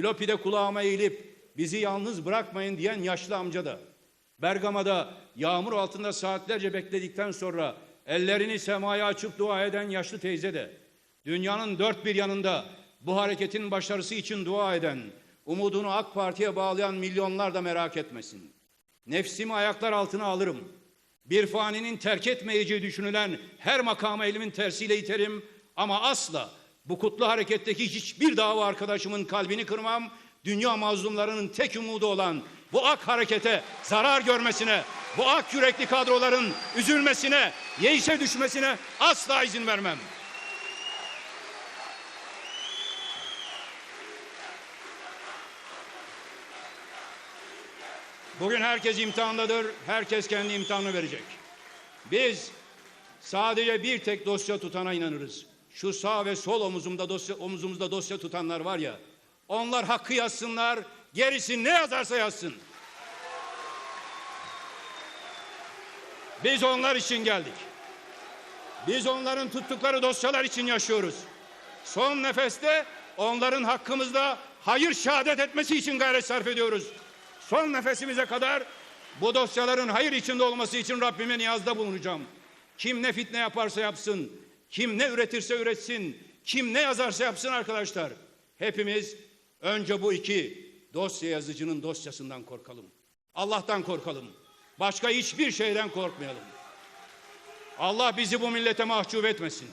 Silopi'de kulağıma eğilip bizi yalnız bırakmayın diyen yaşlı amca da, Bergama'da yağmur altında saatlerce bekledikten sonra ellerini semaya açıp dua eden yaşlı teyze de, dünyanın dört bir yanında bu hareketin başarısı için dua eden, umudunu AK Parti'ye bağlayan milyonlar da merak etmesin. Nefsimi ayaklar altına alırım. Bir faninin terk etmeyeceği düşünülen her makama elimin tersiyle iterim ama asla bu kutlu hareketteki hiçbir dava arkadaşımın kalbini kırmam. Dünya mazlumlarının tek umudu olan bu ak harekete zarar görmesine, bu ak yürekli kadroların üzülmesine, yeişe düşmesine asla izin vermem. Bugün herkes imtihandadır, herkes kendi imtihanını verecek. Biz sadece bir tek dosya tutana inanırız. Şu sağ ve sol omuzumda dosya, omuzumuzda dosya tutanlar var ya, onlar hakkı yazsınlar, gerisi ne yazarsa yazsın. Biz onlar için geldik. Biz onların tuttukları dosyalar için yaşıyoruz. Son nefeste onların hakkımızda hayır şehadet etmesi için gayret sarf ediyoruz. Son nefesimize kadar bu dosyaların hayır içinde olması için Rabbime niyazda bulunacağım. Kim ne fitne yaparsa yapsın, kim ne üretirse üretsin, kim ne yazarsa yapsın arkadaşlar. Hepimiz önce bu iki dosya yazıcının dosyasından korkalım. Allah'tan korkalım. Başka hiçbir şeyden korkmayalım. Allah bizi bu millete mahcup etmesin.